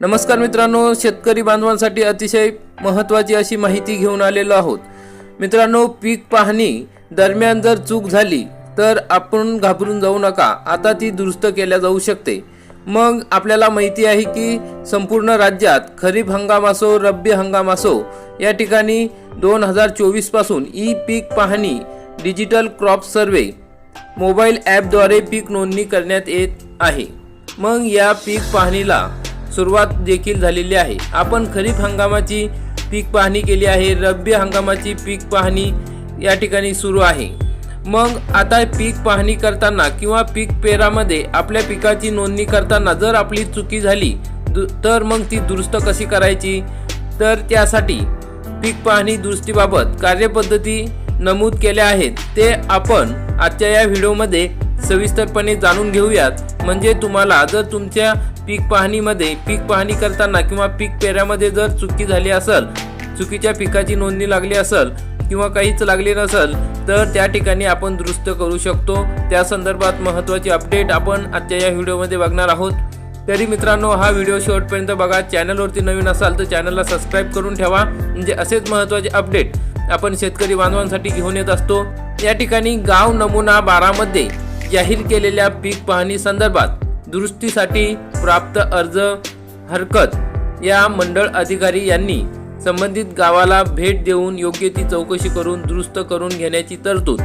नमस्कार मित्रांनो शेतकरी बांधवांसाठी अतिशय महत्त्वाची अशी माहिती घेऊन आलेलो आहोत. मित्रांनो पीक पाहणी दरम्यान जर चूक झाली तर आपण घाबरून जाऊ नका. आता ती दुरुस्त केल्या जाऊ शकते. मग आपल्याला माहिती आहे की संपूर्ण राज्यात खरीप हंगाम असो रब्बी हंगाम असो या ठिकाणी दोन हजार चोवीसपासून ई पीक पाहणी डिजिटल क्रॉप सर्वे मोबाईल ॲपद्वारे पीक नोंदणी करण्यात येत आहे. मग या पीक पाहणीला सुरुवात देखील झालेली आहे. आपण खरीप हंगामाची पीक पाहणी केली आहे. रब्बी हंगामाची पीक पाहणी या ठिकाणी सुरू आहे. मग आता पीक पाहणी करताना किंवा पीक पेरामध्ये आपल्या पिकाची नोंदणी करताना जर आपली चुकी झाली दु तर मग ती दुरुस्त कशी करायची? तर त्यासाठी पीक पाहणी दुरुस्तीबाबत कार्यपद्धती नमूद केल्या आहेत. ते आपण आजच्या या व्हिडिओमध्ये सविस्तरपणे जाणून घेऊयात. म्हणजे तुम्हाला जर तुमच्या पीक पाहणीमध्ये पीक पाहणी करताना किंवा पीक पेऱ्यामध्ये जर चुकी झाली असेल चुकीच्या पिकाची नोंदणी लागली असेल किंवा काहीच लागले नसेल तर त्या ठिकाणी आपण दुरुस्त करू शकतो. त्या संदर्भात महत्त्वाची अपडेट आपण आजच्या या व्हिडिओमध्ये बघणार आहोत. तरी मित्रांनो हा व्हिडिओ शेवटपर्यंत बघा. चॅनलवरती नवीन असाल तर चॅनलला सबस्क्राईब करून ठेवा. म्हणजे असेच महत्त्वाचे अपडेट आपण शेतकरी बांधवांसाठी घेऊन येत असतो. या ठिकाणी गाव नमुना बारामध्ये जाहीर केलेल्या पीक पाहणी संदर्भात दुरुस्तीसाठी प्राप्त अर्ज हरकत या मंडळ अधिकारी यांनी संबंधित गावाला भेट देऊन योग्य ती चौकशी करून दुरुस्त करून घेण्याची तरतूद.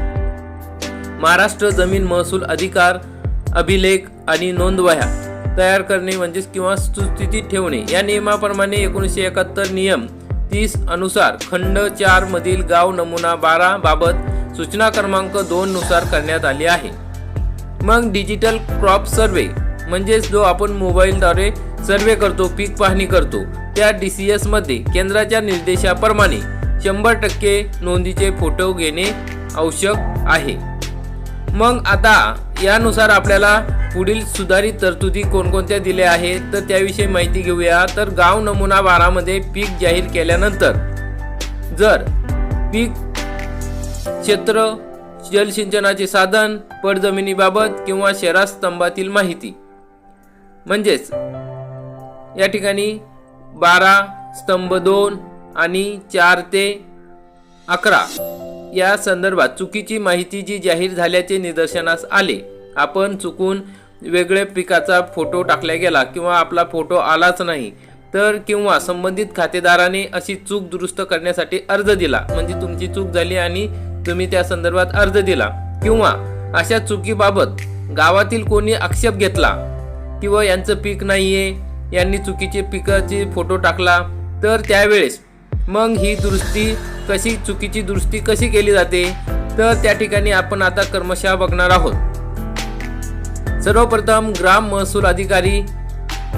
महाराष्ट्र जमीन महसूल अधिकार अभिलेख आणि नोंदवह्या तयार करणे म्हणजेच किंवा सुस्थितीत ठेवणे या नियमाप्रमाणे एकोणीसशे एकाहत्तर नियम तीस अनुसार खंड चार मधील गाव नमुना बारा बाबत सूचना क्रमांक दोन नुसार करण्यात आली आहे. मग डिजिटल क्रॉप सर्वे म्हणजेच जो आपण मोबाईलद्वारे सर्वे करतो पीक पाहणी करतो त्या डी सी एसमध्ये केंद्राच्या निर्देशाप्रमाणे शंभर टक्के नोंदीचे फोटो घेणे आवश्यक आहे. मग आता यानुसार आपल्याला पुढील सुधारित तरतुदी कोणकोणत्या दिल्या आहेत तर त्याविषयी माहिती घेऊया. तर गाव नमुना बारामध्ये पीक जाहीर केल्यानंतर जर पीक क्षेत्र जलसिंचनाचे साधन पडजमिनीबाबत किंवा शहरा स्तंभातील माहिती. म्हणजेच या ठिकाणी बारा स्तंभ दोन आणि चार ते अकरा या संदर्भात चुकीची माहिती जी जाहीर झाल्याचे निदर्शनास आले. आपण चुकून वेगळ्या पिकाचा फोटो टाकला गेला किंवा आपला फोटो आलाच नाही तर किंवा संबंधित खातेदाराने अशी चूक दुरुस्त करण्यासाठी अर्ज दिला म्हणजे तुमची चूक झाली आणि तुम्ही त्या संदर्भात अर्ज दिला किंवा अशा चुकीबाबत गावातील कोणी आक्षेप घेतला किंवा यांचं पीक नाहीये यांनी चुकीचे पिकाचे फोटो टाकला तर त्यावेळेस मग ही दुरुस्ती कशी चुकीची दुरुस्ती कशी केली जाते तर त्या ठिकाणी आपण आता कर्मशः बघणार आहोत. सर्वप्रथम ग्राम महसूल अधिकारी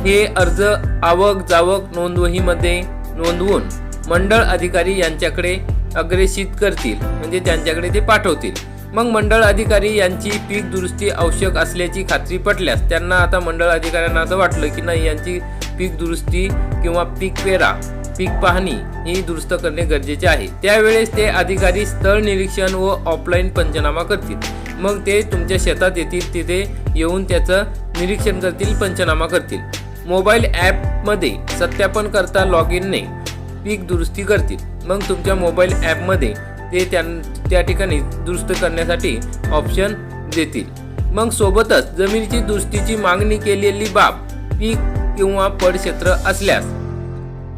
हे अर्ज आवक जावक नोंदवहीमध्ये नोंदवून मंडळ अधिकारी यांच्याकडे अग्रेषित करतील म्हणजे त्यांच्याकडे ते पाठवतील. मग मंडळ अधिकारी यांची पीक दुरुस्ती आवश्यक असल्याची खात्री पटल्यास त्यांना आता मंडळ अधिकाऱ्यांना असं वाटलं की नाही यांची पीक दुरुस्ती किंवा पीक पेरा पीक पाहणी ही दुरुस्त करणे गरजेचे आहे. त्यावेळेस ते अधिकारी स्थळ निरीक्षण व ऑफलाईन पंचनामा करतील. मग ते तुमच्या शेतात येतील तिथे येऊन त्याचं निरीक्षण करतील पंचनामा करतील. मोबाईल ॲपमध्ये सत्यापन करता लॉग इनने पीक दुरुस्ती करतील. मग तुमच्या मोबाईल ॲपमध्ये ते त्या त्या ठिकाणी दुरुस्त करण्यासाठी ऑप्शन देतील. मग सोबतच जमिनीची दुरुस्तीची मागणी केलेली बाब पीक किंवा पडक्षेत्र असल्यास.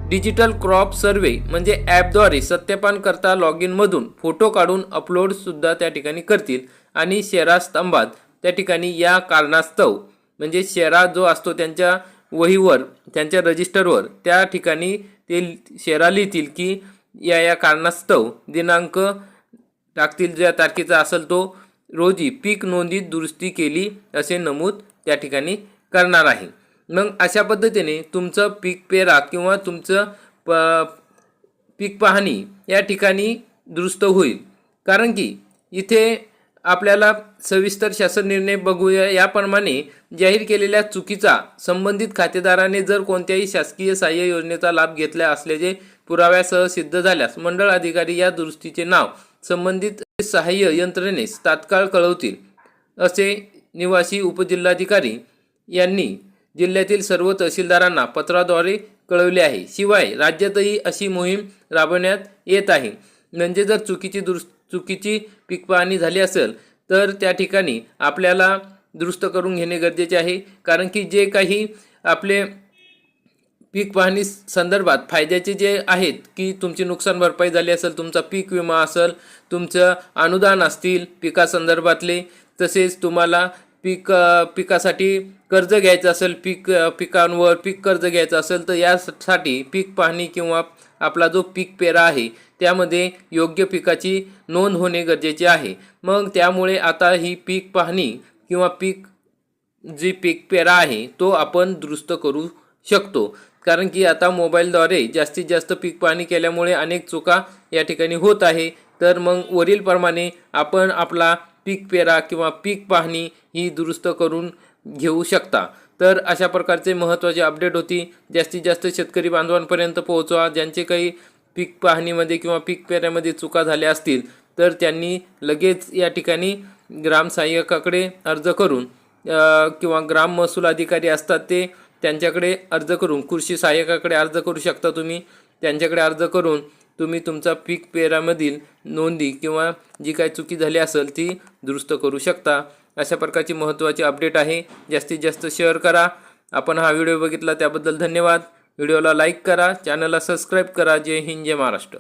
डिजिटल क्रॉप सर्वे म्हणजे ॲपद्वारे सत्यापन करता लॉग इनमधून फोटो काढून अपलोडसुद्धा त्या ठिकाणी करतील आणि शेरा स्तंभात त्या ठिकाणी या कारणास्तव म्हणजे शेरा जो असतो त्यांच्या वहीवर त्यांच्या रजिस्टरवर त्या ठिकाणी ते शेरा लिहितील की या या कारणास्तव दिनांक टाकतील ज्या तारखेचा असेल तो रोजी पीक नोंदीत दुरुस्ती केली असे नमूद त्या ठिकाणी करणार आहे. मग अशा पद्धतीने तुमचं पीक पेरा किंवा तुमचं प पीक पाहणी या ठिकाणी दुरुस्त होईल. कारण की इथे आपल्याला सविस्तर शासन निर्णय बघूया. याप्रमाणे जाहीर केलेल्या चुकीचा संबंधित खातेदाराने जर कोणत्याही शासकीय सहाय्य योजनेचा लाभ घेतला असल्याचे पुराव्यासह सिद्ध झाल्यास मंडळ अधिकारी या दुरुस्तीचे नाव संबंधित सहाय्य यंत्रणेस तात्काळ कळवतील असे निवासी उपजिल्हाधिकारी यांनी जिल्ह्यातील सर्व तहसीलदारांना पत्राद्वारे कळवले आहे. शिवाय राज्यातही अशी मोहीम राबवण्यात येत आहे. म्हणजे जर चुकीची दुरुस् चुकीची पीक पाहणी झाली असेल तर त्या ठिकाणी आपल्याला दुरुस्त करून घेणे गरजेचे आहे. कारण की जे काही आपले पीक पाहणी संदर्भात फायद्याचे जे आहेत की तुमची नुकसान भरपाई झाली असेल तुमचा पीक विमा असेल तुमचं अनुदान असतील पिकासंदर्भातले तसेच तुम्हाला पीक पिकासाठी कर्ज घ्यायचं असेल पीक पिकांवर पीक कर्ज घ्यायचं असेल तर यासाठी पीक पाहणी किंवा आपला जो पीक पेरा आहे त्यामध्ये योग्य पिकाची नोंद होणे गरजेचे आहे. मग त्यामुळे आता ही पीक पाहणी किंवा पीक जी पीक पेरा आहे तो आपण दुरुस्त करू शकतो. कारण की आता मोबाईलद्वारे जास्तीत जास्त पीक पाहणी केल्यामुळे अनेक चुका या ठिकाणी होत आहे. तर मग वरीलप्रमाणे आपण आपला पीक पेरा किंवा पीक पाहणी ही दुरुस्त करून घेऊ शकता. तर अशा प्रकारचे महत्त्वाचे अपडेट होती. जास्तीत जास्त शेतकरी बांधवांपर्यंत पोहोचवा. ज्यांचे काही पीक पाहणीमध्ये किंवा पीक पेऱ्यामध्ये चुका झाल्या असतील तर त्यांनी लगेच या ठिकाणी ग्रामसहाय्यकाकडे अर्ज करून किंवा ग्राम महसूल अधिकारी असतात ते त्यांच्याकडे अर्ज करून कृषी सहाय्यकाकडे अर्ज करू शकता तुम्ही. त्यांच्याकडे अर्ज करून तुम्ही तुमचा पीक पेरामधील नोंदी किंवा जी काही चुकी झाली असेल ती दुरुस्त करू शकता. अशा प्रकारची महत्त्वाची अपडेट आहे. जास्तीत जास्त शेअर करा. आपण हा व्हिडिओ बघितला त्याबद्दल धन्यवाद. व्हिडिओला लाईक करा चॅनलला सबस्क्राईब करा. जय हिंद जय महाराष्ट्र.